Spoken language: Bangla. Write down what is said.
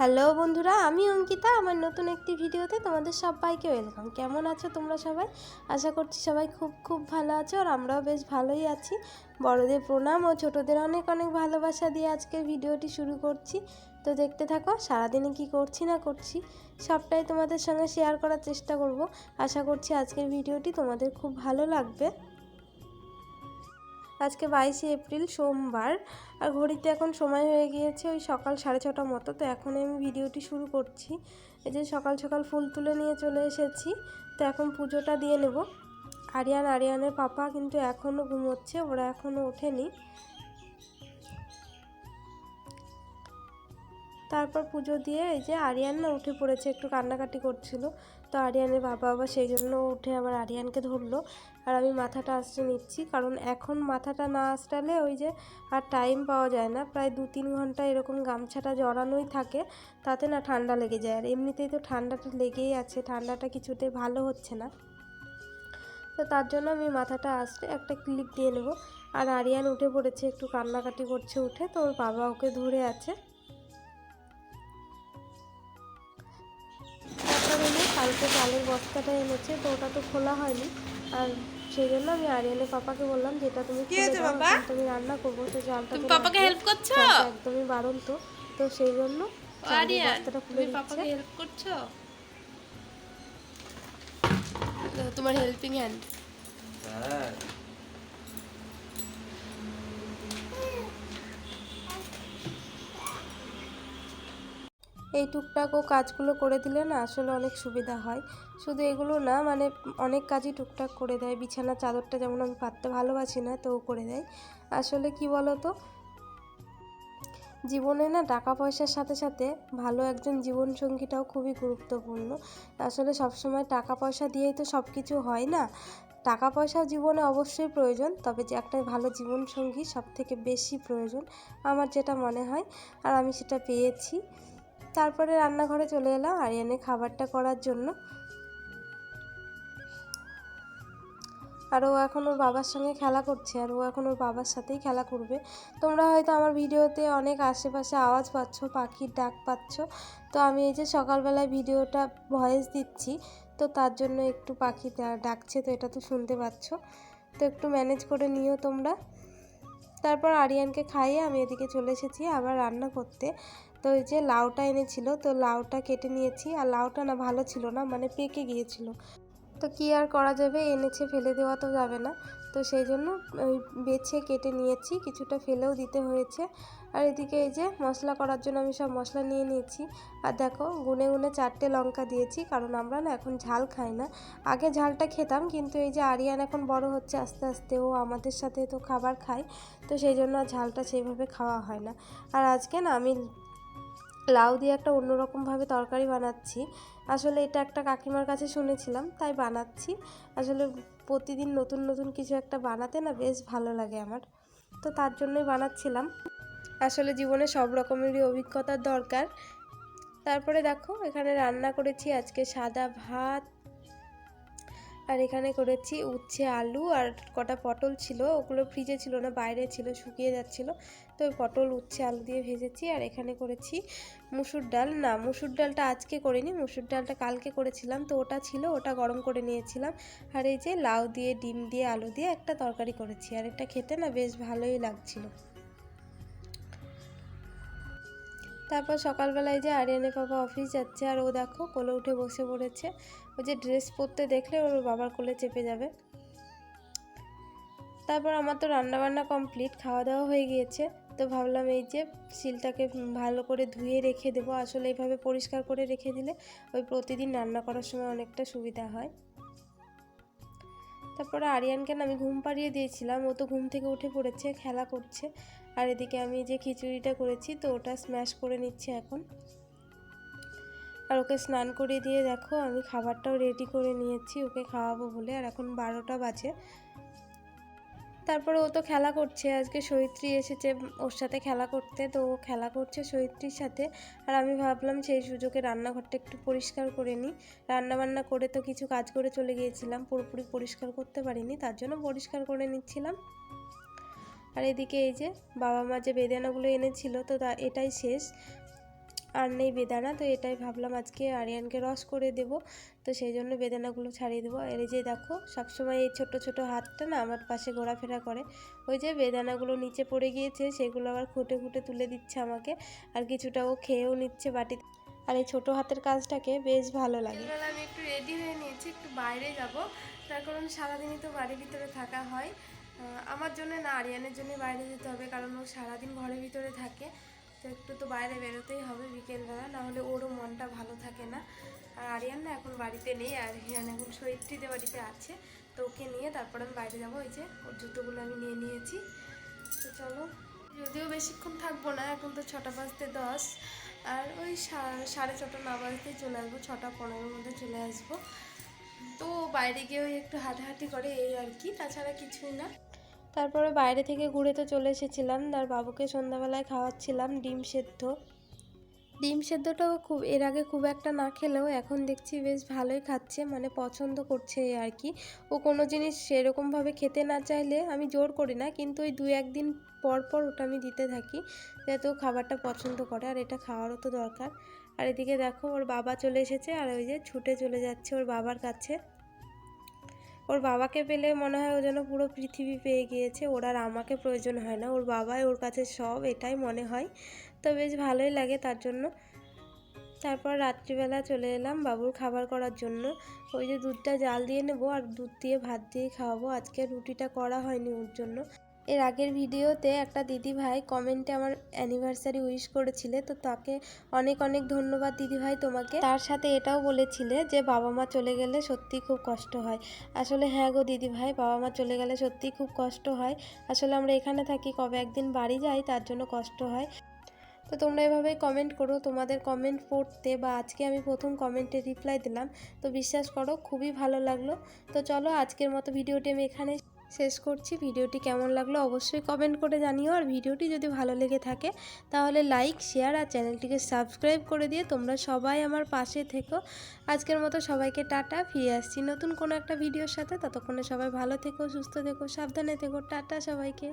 হ্যালো বন্ধুরা, আমি অঙ্কিতা। আমার নতুন একটি ভিডিওতে তোমাদের সবাইকে ওয়েলকাম কেমন আছো তোমরা সবাই? আশা করছি সবাই খুব খুব ভালো আছো আর আমরাও বেশ ভালোই আছি। বড়দের প্রণাম ও ছোটদের অনেক অনেক ভালোবাসা দিয়ে আজকের ভিডিওটি শুরু করছি। তো দেখতে থাকো, সারাদিনে কি করছি না করছি, সবটাই তোমাদের সঙ্গে শেয়ার করার চেষ্টা করব। আশা করছি আজকের ভিডিওটি তোমাদের খুব ভালো লাগবে। আজকে বাইশে এপ্রিল, সোমবার। আর ঘড়িতে এখন সময় হয়ে গিয়েছে ওই সকাল সাড়ে ছটা মতো, তো এখন আমি ভিডিওটি শুরু করছি। এই যে সকাল সকাল ফুল তুলে নিয়ে চলে এসেছি, তো এখন পুজোটা দিয়ে নেব। আরিয়ান, আরিয়ানের পাপা কিন্তু এখনও ঘুমোচ্ছে, ওরা এখনও ওঠেনি। তারপর পুজো দিয়ে এই যে আরিয়ান না উঠে পড়েছে, একটু কান্নাকাটি করছিল। তো আরিয়ানের বাবা আবার সেই জন্য উঠে আবার আরিয়ানকে ধরলো। আর আমি মাথাটা আসতে নিচ্ছি, কারণ এখন মাথাটা না আসটালে ওই যে আর টাইম পাওয়া যায় না। প্রায় দু তিন ঘণ্টা এরকম গামছাটা জড়ানোই থাকে, তাতে না ঠান্ডা লেগে যায়। আর এমনিতেই তো ঠান্ডাটা লেগেই আছে, ঠান্ডাটা কিছুতেই ভালো হচ্ছে না। তো তার জন্য আমি মাথাটা আসতে একটা ক্লিপ দিয়ে নেব। আর আরিয়ান উঠে পড়েছে, একটু কান্নাকাটি করছে উঠে। তো ওর বাবা ওকে ধরে আছে। কালকে চালের বস্তাটা এনেছে তো ওটা তো খোলা হয়নি। আর সেই জন্য আমি আরিয়ানের পাপাকে বললাম যেটা তুমি তুমি রান্না করব। তো চালটা তুমি পাপাকে হেল্প করছ? একদমই বারণ তো তো সেই জন্য আরিয়ান বস্তাটা খুলে তুমি পাপাকে হেল্প করছ? তো তোমার হেল্পিং হ্যান্ড এই টুকটাক ও কাজগুলো করে দিলে না আসলে অনেক সুবিধা হয়। শুধু এগুলো না মানে অনেক কাজই টুকটাক করে দেয়। বিছানার চাদরটা যেমন আমি পাততে ভালোবাসি না তো করে দেয়। আসলে কি বলো তো জীবনে না টাকা পয়সার সাথে সাথে ভালো একজন জীবনসঙ্গীটাও খুবই গুরুত্বপূর্ণ। আসলে সবসময় টাকা পয়সা দিয়েই তো সব কিছু হয় না। টাকা পয়সা জীবনে অবশ্যই প্রয়োজন, তবে যে একটা ভালো জীবনসঙ্গী সব থেকে বেশি প্রয়োজন, আমার যেটা মনে হয়। আর আমি সেটা পেয়েছি। তারপরে রান্নাঘরে চলে এলাম আরিয়ানে খাবারটা করার জন্য। আর ও এখন ওর বাবার সঙ্গে খেলা করছে, আর ও এখন ওর বাবার সাথেই খেলা করবে। তোমরা হয়তো আমার ভিডিওতে অনেক আশেপাশে আওয়াজ পাচ্ছ, পাখির ডাক পাচ্ছ। তো আমি এই যে সকালবেলায় ভিডিওটা ভয়েস দিচ্ছি, তো তার জন্য একটু পাখি ডাকছে, তো এটা তো শুনতে পাচ্ছ। তো একটু ম্যানেজ করে নিও তোমরা। তারপর আরিয়ানকে খাইয়ে আমি এদিকে চলে এসেছি আবার রান্না করতে। তো ওই যে লাউটা এনেছিল, তো লাউটা কেটে নিয়েছি আর লাউটা না ভালো ছিল না মানে পেকে গিয়েছিল। তো কি আর করা যাবে? এনেছে ফেলে দেওয়া তো যাবে না। তো সেই জন্য ওই বেছে কেটে নিয়েছি, কিছুটা ফেলেও দিতে হয়েছে। আর এদিকে এই যে মশলা করার জন্য আমি সব মশলা নিয়ে নিয়েছি। আর দেখো, গুনে গুনে চারটে লঙ্কা দিয়েছি, কারণ আমরা না এখন ঝাল খাই না। আগে ঝালটা খেতাম, কিন্তু এই যে আরিয়ান এখন বড় হচ্ছে আস্তে আস্তে, ও আমাদের সাথে তো খাবার খায়। তো সেই জন্য ঝালটা সেইভাবে খাওয়া হয় না। আর আজকে না আমি লাউ দিয়ে একটা অন্যরকমভাবে তরকারি বানাচ্ছি। আসলে এটা একটা কাকিমার কাছে শুনেছিলাম, তাই বানাচ্ছি। আসলে প্রতিদিন নতুন নতুন কিছু একটা বানাতে না বেশ ভালো লাগে আমার। তো তার জন্যই বানাচ্ছিলাম। আসলে জীবনে সব রকমেরই অভিজ্ঞতার দরকার। তারপরে দেখো, এখানে রান্না করেছি আজকে সাদা ভাত আর এখানে করেছি উচ্ছে আলু আর কটা পটল ছিল। ওগুলো ফ্রিজে ছিল না, বাইরে ছিল, শুকিয়ে যাচ্ছিল। তো ওই পটল, উচ্ছে, আলু দিয়ে ভেজেছি আর এখানে করেছি মুসুর ডাল। না, মুসুর ডালটা আজকে করিনি, মুসুর ডালটা কালকে করেছিলাম। তো ওটা ছিল, ওটা গরম করে নিয়েছিলাম। আর এই যে লাউ দিয়ে, ডিম দিয়ে, আলু দিয়ে একটা তরকারি করেছি। আর এটা খেতে না বেশ ভালোই লাগছিল। তারপর সকালবেলায় যে আরিয়ানের বাবা অফিস যাচ্ছে আর ও দেখো কোলে উঠে বসে পড়েছে। ও যে ড্রেস পরতে দেখলে ওর বাবার কোলে চেপে যাবে। তারপর আমার তো রান্নাবান্না কমপ্লিট খাওয়া দাওয়া হয়ে গিয়েছে। তো ভাবলাম এই যে শিলটাকে ভালো করে ধুয়ে রেখে দেবো। আসলে এইভাবে পরিষ্কার করে রেখে দিলে ওই প্রতিদিন রান্না করার সময় অনেকটা সুবিধা হয়। তারপরে আরিয়ানকে আমি ঘুম পাড়িয়ে দিয়েছিলাম। ও তো ঘুম থেকে উঠে পড়েছে, খেলা করছে। আর এদিকে আমি যে খিচুড়িটা করেছি, তো ওটা স্ম্যাশ করে নিচ্ছি এখন। আর ওকে স্নান করিয়ে দিয়ে দেখো, আমি খাবারটাও রেডি করে নিয়েছি, ওকে খাওয়াবো বলে। আর এখন বারোটা বাজে। তারপরে ও তো খেলা করছে, আজকে সৈত্রী এসেছে ওর সাথে খেলা করতে, তো ও খেলা করছে সৈত্রীর সাথে। আর আমি ভাবলাম সেই সুযোগে রান্নাঘরটা একটু পরিষ্কার করে নিই। রান্নাবান্না করে তো কিছু কাজ করে চলে গিয়েছিলাম, পুরোপুরি পরিষ্কার করতে পারিনি, তার জন্য পরিষ্কার করে নিচ্ছিলাম। আর এদিকে এই যে বাবা মা যে বেদানাগুলো এনেছিল, তো তা এটাই শেষ। আর নেই বেদানা, তো এটাই ভাবলাম আজকে আরিয়ানকে রস করে দেব, তো সেই জন্য বেদানাগুলো ছাড়িয়ে দেবো। এই যে দেখো, সবসময় এই ছোট ছোট হাতটা না আমার পাশে ঘোরাফেরা করে। ওই যে বেদানাগুলো নিচে পড়ে গিয়েছে, সেগুলো আবার খুঁটে খুঁটে তুলে দিচ্ছে আমাকে, আর কিছুটা ও খেয়েও নিচ্ছে বাটিতে। আর এই ছোটো হাতের কাজটাকে বেশ ভালো লাগে। আমি একটু রেডি হয়ে নিয়েছি, একটু বাইরে যাব, তার কারণ সারাদিনই তো বাড়ির ভিতরে থাকা হয়। আমার জন্য না, আরিয়ানের জন্য বাইরে যেতে হবে, কারণ ও সারাদিন ঘরের ভিতরে থাকে। তো একটু তো বাইরে বেরোতেই হবে বিকেলবেলা, না হলে ওরও মনটা ভালো থাকে না। আর আরিয়ান না এখন বাড়িতে নেই, আর আরিয়ান এখন সৈত্রীদের বাড়িতে আছে। তো ওকে নিয়ে তারপর আমি বাইরে যাব, ওই যে ওর জুতোগুলো আমি নিয়ে নিয়েছি। তো চলো, যদিও বেশিক্ষণ থাকব না, এখন তো ছটা বাজতে দশ। আর ওই সাড়ে ছটা না বাজতেই চলে আসব, ছটা পনেরোর মধ্যে চলে আসব। তো বাইরে গিয়ে ওই একটু হাঁটাহাঁটি করে এই আর কি, তাছাড়া কিছুই না। তারপরে বাইরে থেকে ঘুরে তো চলে এসেছিলাম, তার বাবুকে সন্ধ্যাবেলায় খাওয়াচ্ছিলাম ডিম সেদ্ধ। ডিম সেদ্ধটাও খুব, এর আগে খুব একটা না খেলেও এখন দেখছি বেশ ভালোই খাচ্ছে মানে পছন্দ করছে আর কি। ও কোনো জিনিস সেরকমভাবে খেতে না চাইলে আমি জোর করি না, কিন্তু ওই দু একদিন পর পর ওটা আমি দিতে থাকি, যাতে ও খাবারটা পছন্দ করে, আর এটা খাওয়ারও তো দরকার। আর এদিকে দেখো, ওর বাবা চলে এসেছে, আর ওই যে ছুটে চলে যাচ্ছে ওর বাবার কাছে। ওর বাবাকে পেলে মনে হয় ও যেন পুরো পৃথিবী পেয়ে গিয়েছে, ওর আর আমাকে প্রয়োজন হয় না। ওর বাবাই ওর কাছে সব, এটাই মনে হয়। তো বেশ ভালোই লাগে তার জন্য। তারপর রাত্রিবেলা চলে এলাম বাবুর খাবার করার জন্য। ওই যে দুধটা জাল দিয়ে নেব আর দুধ দিয়ে ভাত দিয়ে খাওয়াবো। আজকে রুটিটা করা হয়নি ওর জন্য। এর আগের ভিডিওতে একটা দিদি ভাই কমেন্টে আমার অ্যানিভার্সারি উইশ করেছিলে, তো তাকে অনেক অনেক ধন্যবাদ দিদি ভাই তোমাকে। তার সাথে এটাও বলেছিলে যে বাবা মা চলে গেলে সত্যি খুব কষ্ট হয়। আসলে হ্যাঁ গো দিদি ভাই বাবা মা চলে গেলে সত্যি খুব কষ্ট হয়। আসলে আমরা এখানে থাকি, কবে একদিন বাড়ি যাই, তার জন্য কষ্ট হয়। তো তোমরা এভাবেই কমেন্ট করো, তোমাদের কমেন্ট পড়তে বা আজকে আমি প্রথম কমেন্টে রিপ্লাই দিলাম। তো বিশ্বাস করো, খুবই ভালো লাগল। তো চলো আজকের মতো ভিডিওটি আমি এখানে শেষ করছি। ভিডিওটি কেমন লাগল অবশ্যই কমেন্ট করে জানিও। আর ভিডিওটি যদি ভালো লেগে থাকে, তাহলে লাইক শেয়ার আর চ্যানেলটিকে সাবস্ক্রাইব করে দিয়ে তোমরা সবাই আমার পাশে থেকো। আজকের মতো সবাইকে টাটা, ফিরে আসছি নতুন কোনো একটা ভিডিওর সাথে। ততক্ষণে সবাই ভালো থেকো, সুস্থ থেকো, সাবধানে থেকো। টাটা সবাইকে।